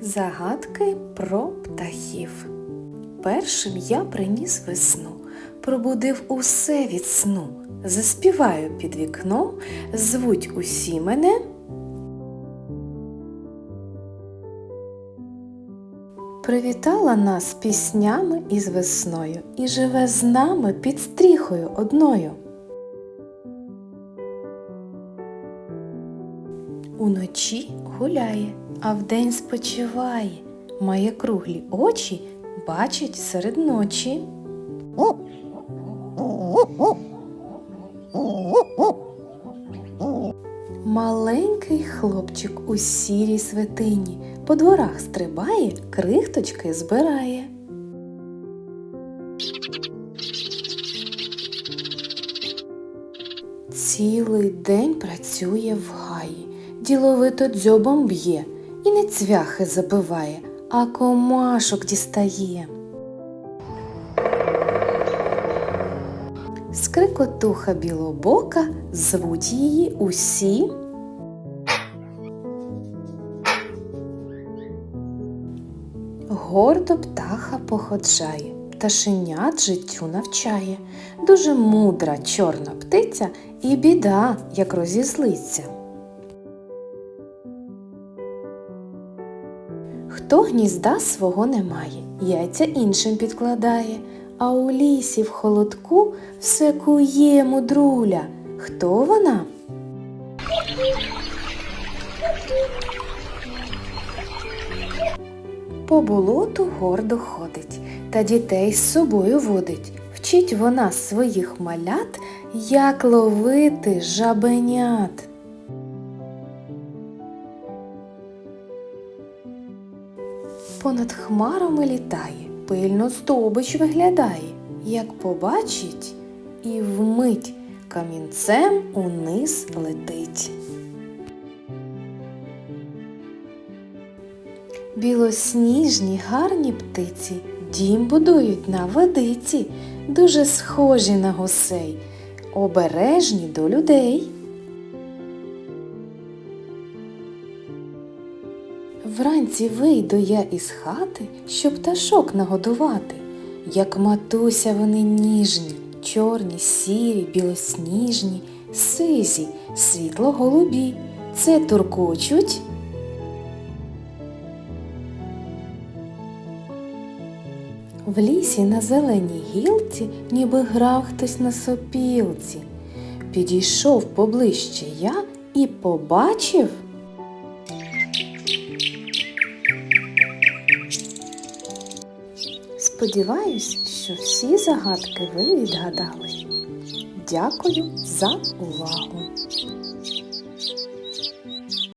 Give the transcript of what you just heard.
Загадки про птахів. Першим я приніс весну, пробудив усе від сну. Заспіваю під вікном, звуть усі мене. Привітала нас піснями із весною і живе з нами під стріхою одною. Уночі гуляє, а вдень спочиває, має круглі очі, бачить серед ночі. Маленький хлопчик у сірій свитині по дворах стрибає, крихточки збирає. Цілий день працює в гаї, діловито дзьобом б'є і не цвяхи забиває, а комашок дістає. Скрикотуха білобока звуть її усі. Гордо птаха походжає, пташенят життю навчає. Дуже мудра чорна птиця і біда, як розізлиться. Хто гнізда свого не має, яйця іншим підкладає, а у лісі в холодку все кує мудруля. Хто вона? По болоту гордо ходить та дітей з собою водить. Вчить вона своїх малят, як ловити жабенят. Понад хмарами літає, пильно здобич виглядає, як побачить, і вмить камінцем униз летить. Білосніжні гарні птиці дім будують на водиці, дуже схожі на гусей, обережні до людей. Вранці вийду я із хати, щоб пташок нагодувати. Як матуся вони ніжні, чорні, сірі, білосніжні, сизі, світло голубі. Це туркочуть. В лісі на зеленій гілці ніби грав хтось на сопілці. Підійшов поближче я і побачив. Сподіваюсь, що всі загадки ви відгадали. Дякую за увагу!